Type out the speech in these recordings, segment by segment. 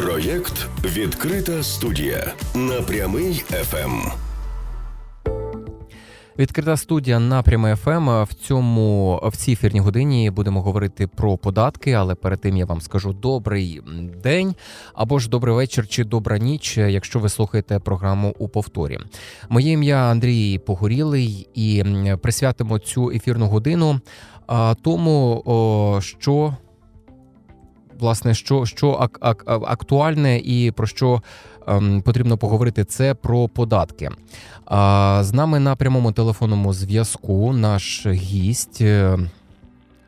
Проєкт Відкрита студія на прямий ФМ. Відкрита студія напрями ФМ. В цьому в цій ефірній годині будемо говорити про податки, але перед тим я вам скажу добрий день або ж добрий вечір чи добра ніч, якщо ви слухаєте програму у повторі. Моє ім'я Андрій Погорілий і присвятимо цю ефірну годину тому, що власне що, що ак, ак, актуальне і про що ем, потрібно поговорити, це про податки. А, з нами на прямому телефонному зв'язку наш гість е,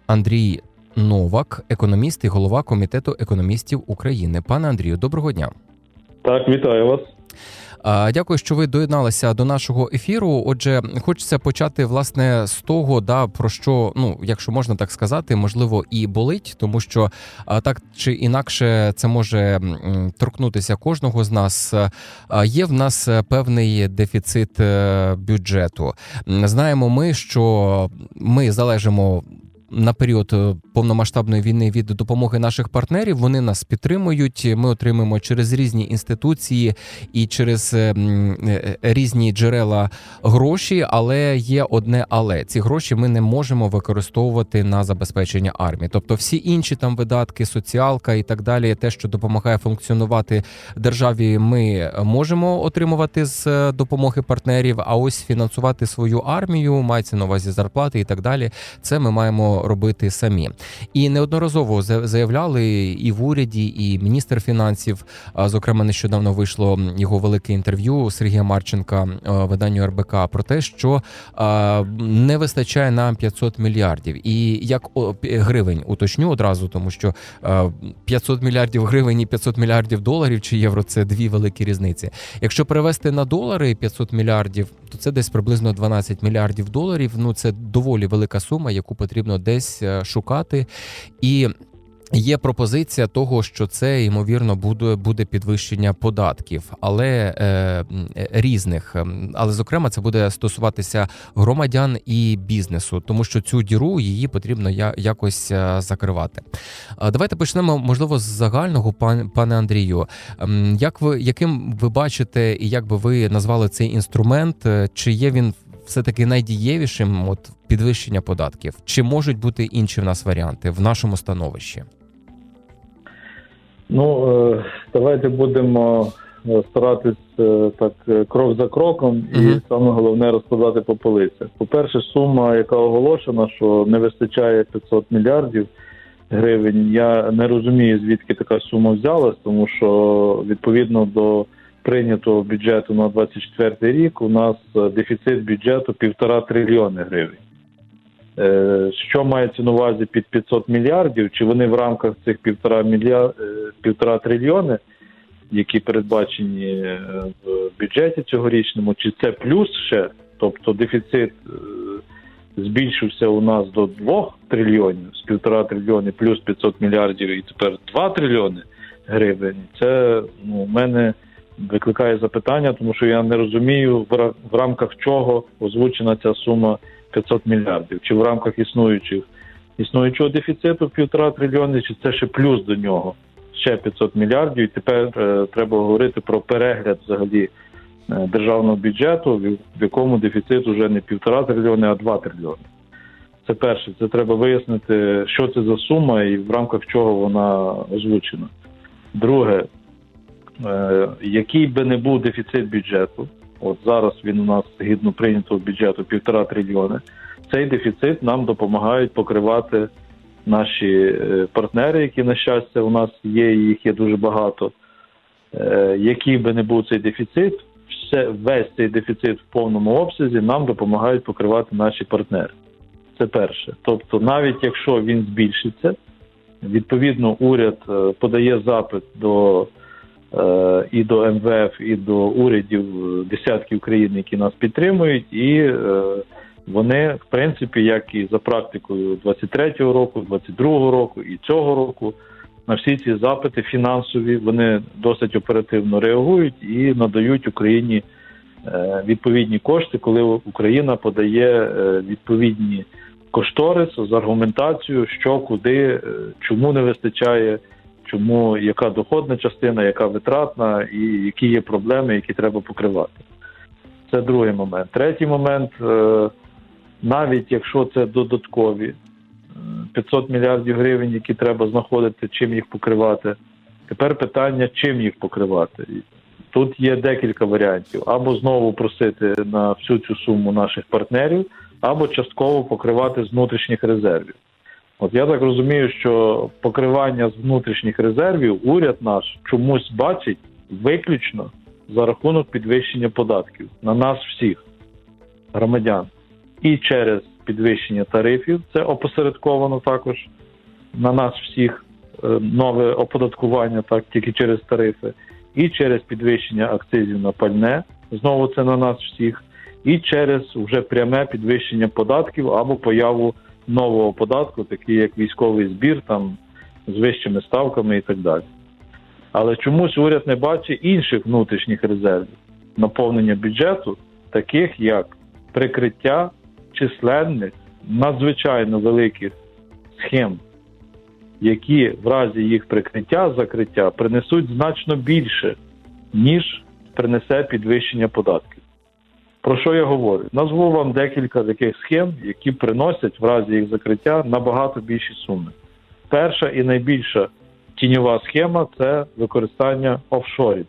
Андрій Новак, економіст і голова комітету економістів України. Пане Андрію, доброго дня. Так, вітаю вас. Дякую, що ви доєдналися до нашого ефіру. Отже, хочеться почати власне з того, да про що, ну якщо можна так сказати, можливо, і болить, тому що так чи інакше це може торкнутися кожного з нас. Є в нас певний дефіцит е, бюджету. Знаємо ми, що ми залежимо. На період е, повномасштабної війни від допомоги наших партнерів вони нас підтримують. Ми отримуємо через різні інституції і через е, е, різні джерела гроші. Але є одне але ці гроші ми не можемо використовувати на забезпечення армії. Тобто, всі інші там видатки, соціалка і так далі, те, що допомагає функціонувати державі, ми можемо отримувати з допомоги партнерів. А ось фінансувати свою армію, мається на увазі зарплати і так далі. Це ми маємо робити самі. І неодноразово за- заявляли і в уряді, і міністр фінансів. Зокрема, нещодавно вийшло його велике інтерв'ю Сергія Марченка виданню РБК про те, що не вистачає нам 500 мільярдів. І як гривень уточню одразу, тому що е, 500 мільярдів гривень і 500 мільярдів доларів чи євро це дві великі різниці. Якщо перевести на долари 500 мільярдів, то це десь приблизно 12 мільярдів доларів. Ну це доволі велика сума, яку потрібно десь е, шукати. І Є пропозиція того, що це ймовірно буде буде підвищення податків, але е, різних. Ем, Але зокрема, це буде стосуватися громадян і бізнесу, тому що цю діру її потрібно я, якось е, закривати. Давайте почнемо, можливо, з загального, пан, пане Андрію. Ем, Як ви яким ви бачите, і як би ви назвали цей інструмент? Е, Чи є він все таки найдієвішим? От підвищення податків? Чи можуть бути інші в нас варіанти в нашому становищі? Ну е, давайте будемо е, старатись е, так крок за кроком, і Мгм. саме головне розкладати по полицях. По-перше, сума, яка оголошена, що не вистачає 500 мільярдів гривень. Я не розумію, звідки така сума взялась, тому що відповідно до прийнятого бюджету на 24 рік у нас е, дефіцит бюджету півтора трильйони гривень. Е, Що мається на увазі під 500 мільярдів? Чи вони в рамках цих півтора мільярд, півтора трильйони, які передбачені е, в бюджеті цьогорічному, чи це плюс ще? Тобто дефіцит е, збільшився у нас до 2 трильйонів з півтора трильйони плюс 500 мільярдів, і тепер 2 трильйони гривень. Це ну, у мене викликає запитання, тому що я не розумію в ра- в рамках чого озвучена ця сума 500 мільярдів, чи в рамках існуючих існуючого дефіциту півтора трильйони, чи це ще плюс до нього ще 500 мільярдів. І тепер е, треба говорити про перегляд взагалі е, державного бюджету, в, якому дефіцит вже не півтора трильйони, а 2 трильйони. Це перше, це треба вияснити, що це за сума і в рамках чого вона озвучена. Друге, який би не був дефіцит бюджету, от зараз він у нас згідно прийнятого бюджету півтора трильйони, цей дефіцит нам допомагають покривати наші е, партнери, які, на щастя, у нас є, їх є дуже багато. Е, Який би не був цей дефіцит, все, весь цей дефіцит в повному обсязі нам допомагають покривати наші партнери. Це перше. Тобто, навіть якщо він збільшиться, відповідно, уряд е, подає запит до е, і до МВФ, і до урядів е, десятків країн, які нас підтримують, і е, вони, в принципі, як і за практикою 23-го року, 22-го року і цього року, на всі ці запити фінансові вони досить оперативно реагують і надають Україні е, відповідні кошти, коли Україна подає е, відповідні кошторис з аргументацією, що куди, е, чому не вистачає чому яка доходна частина, яка витратна, і які є проблеми, які треба покривати. Це другий момент. Третій момент, е, навіть якщо це додаткові е, 500 мільярдів гривень, які треба знаходити, чим їх покривати. Тепер питання, чим їх покривати. Тут є декілька варіантів: або знову просити на всю цю суму наших партнерів, або частково покривати з внутрішніх резервів. От я так розумію, що покривання з внутрішніх резервів уряд наш чомусь бачить виключно за рахунок підвищення податків на нас всіх громадян. І через підвищення тарифів, це опосередковано також на нас всіх е, нове оподаткування, так тільки через тарифи, і через підвищення акцизів на пальне, знову це на нас всіх, і через вже пряме підвищення податків або появу нового податку, такий як військовий збір, там з вищими ставками і так далі. Але чомусь уряд не бачить інших внутрішніх резервів наповнення бюджету, таких як прикриття численних надзвичайно великих схем, які в разі їх прикриття закриття принесуть значно більше, ніж принесе підвищення податків. Про що я говорю? Назву вам декілька таких схем, які приносять в разі їх закриття набагато більші суми. Перша і найбільша тіньова схема це використання офшорів.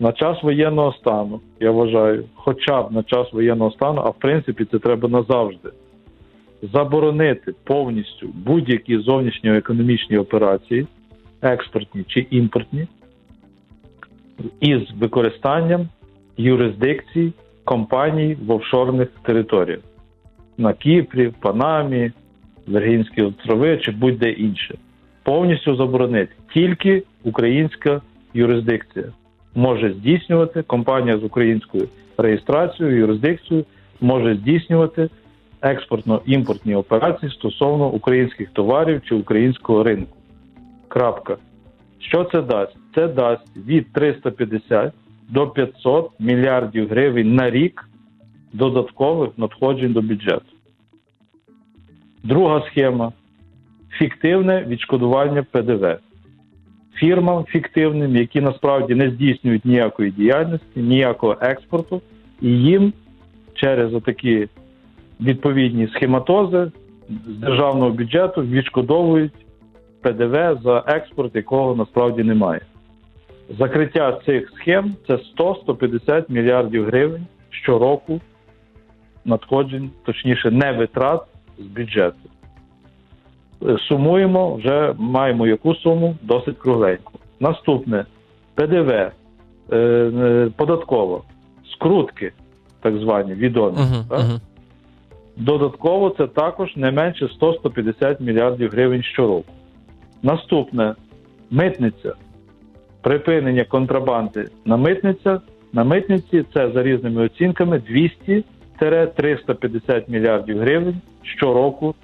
На час воєнного стану, я вважаю, хоча б на час воєнного стану, а в принципі це треба назавжди, заборонити повністю будь-які зовнішньоекономічні операції, експортні чи імпортні, із використанням юрисдикцій компаній в офшорних територіях на Кіпрі, в Панамі, Вергінські острови чи будь-де інше. Повністю заборонити. Тільки українська юрисдикція може здійснювати, компанія з українською реєстрацією, юрисдикцією може здійснювати експортно-імпортні операції стосовно українських товарів чи українського ринку. Крапка. Що це дасть? Це дасть від 350 до 500 мільярдів гривень на рік додаткових надходжень до бюджету. Друга схема фіктивне відшкодування ПДВ. Фірмам фіктивним, які насправді не здійснюють ніякої діяльності, ніякого експорту, і їм через такі відповідні схематози з державного бюджету відшкодовують ПДВ за експорт, якого насправді немає. Закриття цих схем це 100-150 мільярдів гривень щороку надходжень, точніше, не витрат з бюджету. Сумуємо, вже маємо яку суму досить кругленьку. Наступне ПДВ, е, е, податково, скрутки, так звані відомі. Угу, так? угу. Додатково це також не менше 100-150 мільярдів гривень щороку. Наступне митниця. Припинення контрабанди на митниця. На митниці це за різними оцінками 200-350 мільярдів гривень щороку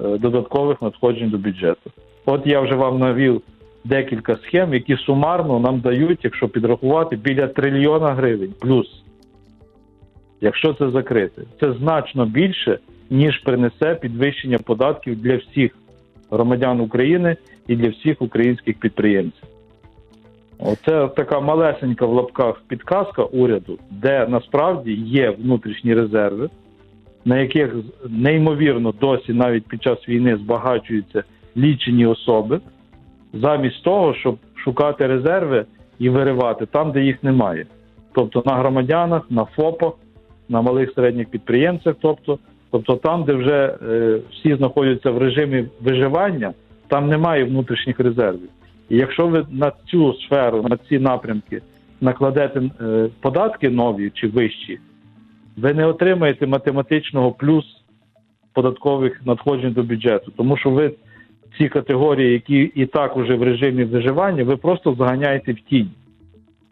е, додаткових надходжень до бюджету. От я вже вам навів декілька схем, які сумарно нам дають, якщо підрахувати, біля трильйона гривень плюс якщо це закрити. Це значно більше, ніж принесе підвищення податків для всіх громадян України і для всіх українських підприємців. Оце така малесенька в лапках підказка уряду, де насправді є внутрішні резерви, на яких неймовірно досі навіть під час війни збагачуються лічені особи, замість того, щоб шукати резерви і виривати там, де їх немає. Тобто на громадянах, на ФОПах, на малих середніх підприємцях, тобто, тобто там, де вже е, всі знаходяться в режимі виживання, там немає внутрішніх резервів. І якщо ви на цю сферу, на ці напрямки накладете е, податки нові чи вищі, ви не отримаєте математичного плюс податкових надходжень до бюджету, тому що ви ці категорії, які і так уже в режимі виживання, ви просто заганяєте в тінь.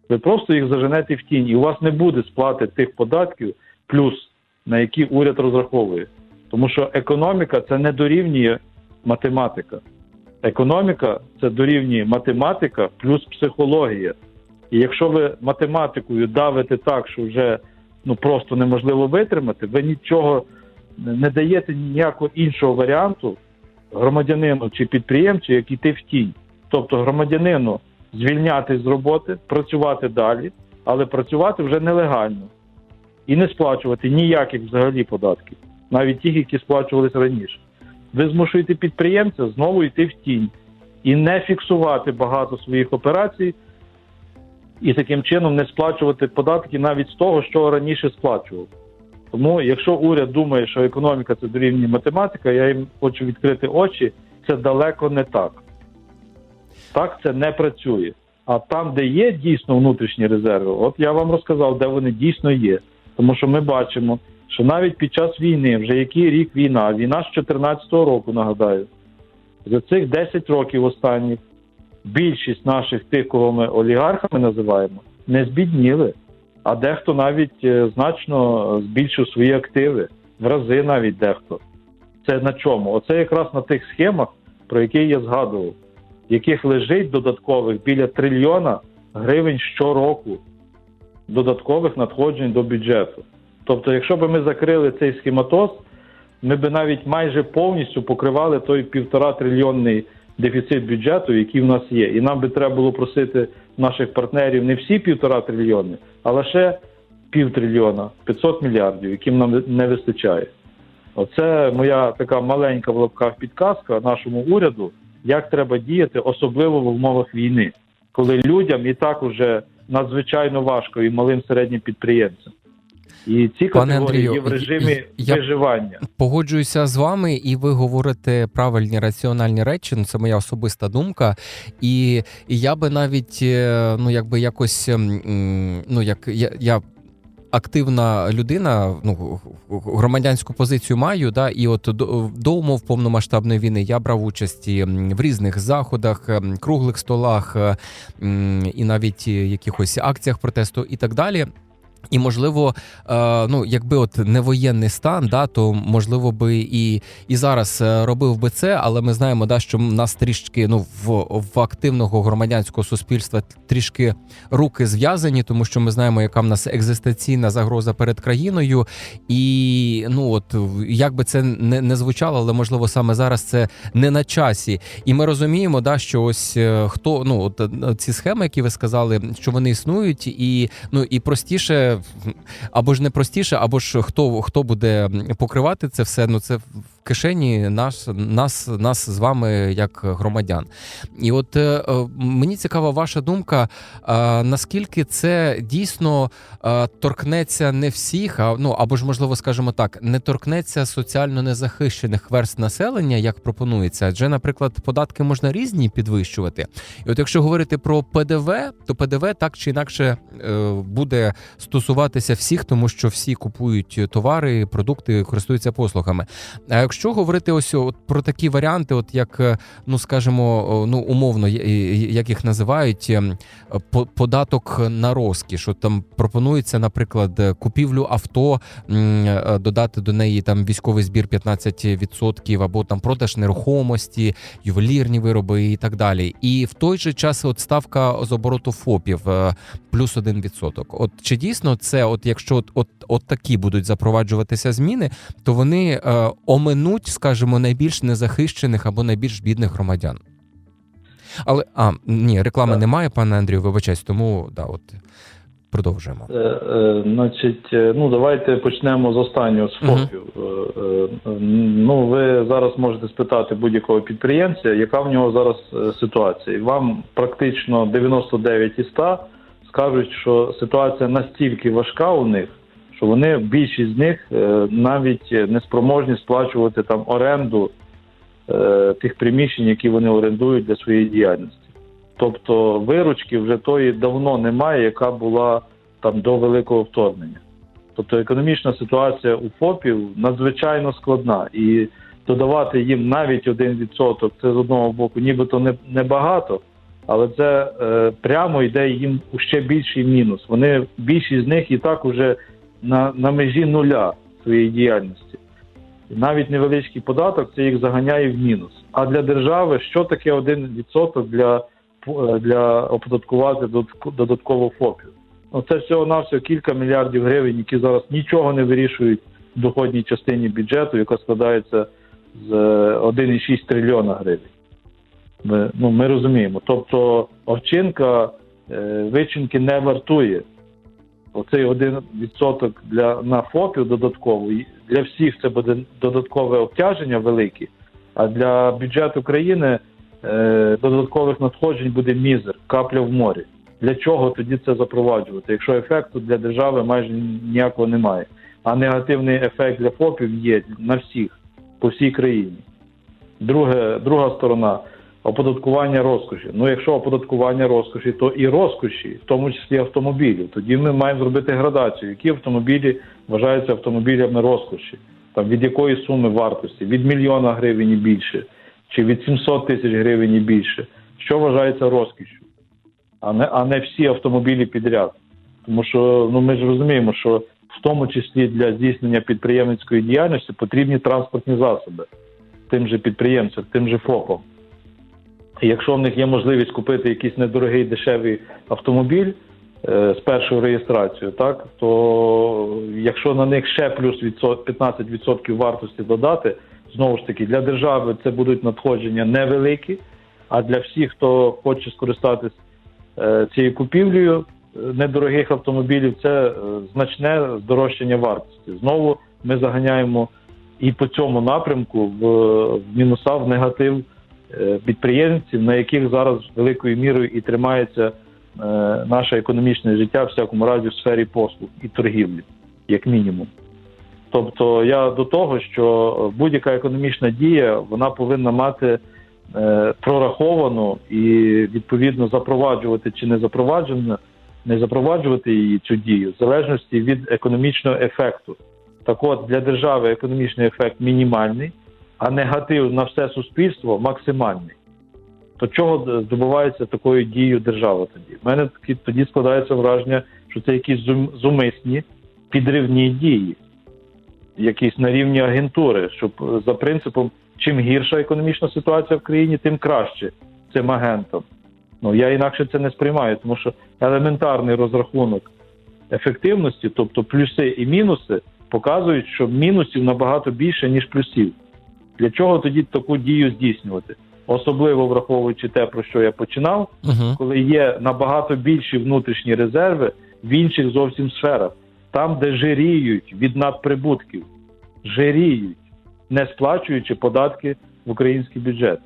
Ви просто їх заженете в тінь, і у вас не буде сплати тих податків, плюс на які уряд розраховує. Тому що економіка це не дорівнює математика. Економіка це дорівнює математика плюс психологія. І якщо ви математикою давите так, що вже ну просто неможливо витримати, ви нічого не даєте ніякого іншого варіанту громадянину чи підприємцю, як іти в тінь. Тобто громадянину звільнятись з роботи, працювати далі, але працювати вже нелегально і не сплачувати ніяких взагалі податків, навіть тих, які сплачувалися раніше. Ви змушуєте підприємця знову йти в тінь і не фіксувати багато своїх операцій, і таким чином не сплачувати податки навіть з того, що раніше сплачував. Тому, якщо уряд думає, що економіка це дорівнює математика, я їм хочу відкрити очі, це далеко не так. Так це не працює. А там, де є дійсно внутрішні резерви, от я вам розказав, де вони дійсно є. Тому що ми бачимо, що навіть під час війни, вже який рік війна, війна з 2014 року, нагадаю, за цих 10 років останніх більшість наших тих, кого ми олігархами називаємо, не збідніли. А дехто навіть е, значно збільшив свої активи, в рази навіть дехто. Це на чому? Оце якраз на тих схемах, про які я згадував, яких лежить додаткових біля трильйона гривень щороку додаткових надходжень до бюджету. Тобто, якщо б ми закрили цей схематоз, ми б навіть майже повністю покривали той півтора трильйонний дефіцит бюджету, який в нас є. І нам би треба було просити наших партнерів не всі півтора трильйони, а лише пів трильйона, 500 мільярдів, яким нам не вистачає. Оце моя така маленька в лапках підказка нашому уряду, як треба діяти, особливо в умовах війни, коли людям і так уже надзвичайно важко і малим середнім підприємцям. І ці Пане категорії Андрію, є в режимі я- виживання. Погоджуюся з вами, і ви говорите правильні раціональні речі. Ну, це моя особиста думка. І, і я би навіть е, ну якби якось ем, ну як я. я Активна людина, ну громадянську позицію маю, да, і от до, до умов повномасштабної війни я брав участь і, в різних заходах, ем, круглих столах е, і навіть е, якихось акціях протесту і так далі. І можливо, е, ну якби от не воєнний стан, да, то можливо би і, і зараз е, робив би це, але ми знаємо, да, що нас трішки ну в, в активного громадянського суспільства трішки руки зв'язані, тому що ми знаємо, яка в нас екзистенційна загроза перед країною. І ну от як би це не, не звучало, але можливо саме зараз це не на часі. І ми розуміємо, да, що ось е, хто ну от ці схеми, які ви сказали, що вони існують, і ну і простіше, або ж не простіше, або ж хто хто буде покривати це все. Ну це в кишені наш нас, нас з вами як громадян. І от е, е, мені цікава ваша думка, е, наскільки це дійсно торкнеться не всіх, а ну або ж можливо, скажімо так, не торкнеться соціально незахищених верст населення, як пропонується. Адже, наприклад, податки можна різні підвищувати. І от якщо говорити про ПДВ, то ПДВ так чи інакше буде стосуватися всіх, тому що всі купують товари, продукти, користуються послугами. А якщо говорити ось от про такі варіанти, от як е, ну скажімо, ну умовно, як їх називають, ем, податок на розкіш. От там пропонується, наприклад, е, купівлю авто, е, додати до неї там військовий збір 15%, або там продаж нерухомості, ювелірні вироби і так далі. І в той же час от ставка з обороту ФОПів плюс 1%. От чи дійсно це, от якщо от, от, от такі будуть запроваджуватися зміни, то вони е, оминуть, скажімо, найбільш незахищених або найбільш бідних громадян. Але а ні, реклами Так. немає, пане Андрію, вибачаюсь, тому да, от продовжуємо. Е, е, значить, е, ну давайте почнемо з останнього з. ФОПів. Е, е, ну, ви зараз можете спитати будь-якого підприємця, яка в нього зараз е, ситуація. І вам практично 99 із 100 скажуть, що ситуація настільки важка у них, що вони більшість з них е, навіть не спроможні сплачувати там оренду е, тих приміщень, які вони орендують для своєї діяльності. Тобто виручки вже тої давно немає, яка була там до великого вторгнення. Тобто економічна ситуація у ФОПів надзвичайно складна, і додавати їм навіть 1% це з одного боку, нібито не небагато, але це е, прямо йде їм у ще більший мінус. Вони більшість з них і так уже на, на межі нуля своєї діяльності. Навіть невеличкий податок це їх заганяє в мінус. А для держави що таке 1% для, е, для оподаткувати додатково ФОПів? Ну, це всього навсього кілька мільярдів гривень, які зараз нічого не вирішують в доходній частині бюджету, яка складається з е, 1,6 трильйона гривень. Ми, ну, ми розуміємо. Тобто овчинка е, вичинки не вартує. Оцей один відсоток для на ФОПів додатковий для всіх це буде додаткове обтяження велике, а для бюджету країни е, додаткових надходжень буде мізер, капля в морі. Для чого тоді це запроваджувати? Якщо ефекту для держави майже ніякого немає, а негативний ефект для ФОПів є на всіх по всій країні. Друге, друга сторона оподаткування розкоші. Ну, якщо оподаткування розкоші, то і розкоші, в тому числі автомобілів. Тоді ми маємо зробити градацію, які автомобілі вважаються автомобілями розкоші, там від якої суми вартості, від мільйона гривень і більше, чи від 700 тисяч гривень і більше. Що вважається розкішю, а не, а не всі автомобілі підряд. Тому що ну ми ж розуміємо, що в тому числі для здійснення підприємницької діяльності потрібні транспортні засоби тим же підприємцям, тим же ФОПам. Якщо в них є можливість купити якийсь недорогий дешевий автомобіль е, з першою реєстрацією, так то якщо на них ще плюс відсот- 15% вартості додати, знову ж таки для держави це будуть надходження невеликі, а для всіх, хто хоче скористатись е, цією купівлею е, недорогих автомобілів, це значне здорожчання вартості. Знову ми заганяємо і по цьому напрямку в, мінуса в негатив підприємців, на яких зараз великою мірою і тримається е, наше економічне життя, в всякому разі в сфері послуг і торгівлі, як мінімум. Тобто я до того, що будь-яка економічна дія вона повинна мати е, прораховану і відповідно запроваджувати чи не запровадження, не запроваджувати її цю дію в залежності від економічного ефекту. Так от для держави економічний ефект мінімальний, а негатив на все суспільство максимальний. То чого здобувається такою дією держава тоді? У мене тоді складається враження, що це якісь зум- зумисні підривні дії, якісь на рівні агентури, щоб е, за принципом, чим гірша економічна ситуація в країні, тим краще цим агентам. Ну я інакше це не сприймаю, тому що елементарний розрахунок ефективності, тобто плюси і мінуси, показують, що мінусів набагато більше, ніж плюсів. Для чого тоді таку дію здійснювати? Особливо враховуючи те, про що я починав, Угу. коли є набагато більші внутрішні резерви в інших зовсім сферах, там, де жиріють від надприбутків, жиріють, не сплачуючи податки в українські бюджети.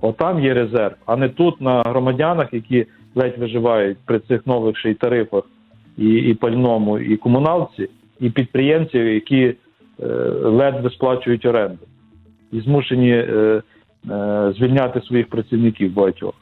Отам є резерв, а не тут на громадянах, які ледь виживають при цих нових ще й тарифах і, і пальному, і комуналці, і підприємців, які е, ледве сплачують оренду і змушені е, е, звільняти своїх працівників багатьох.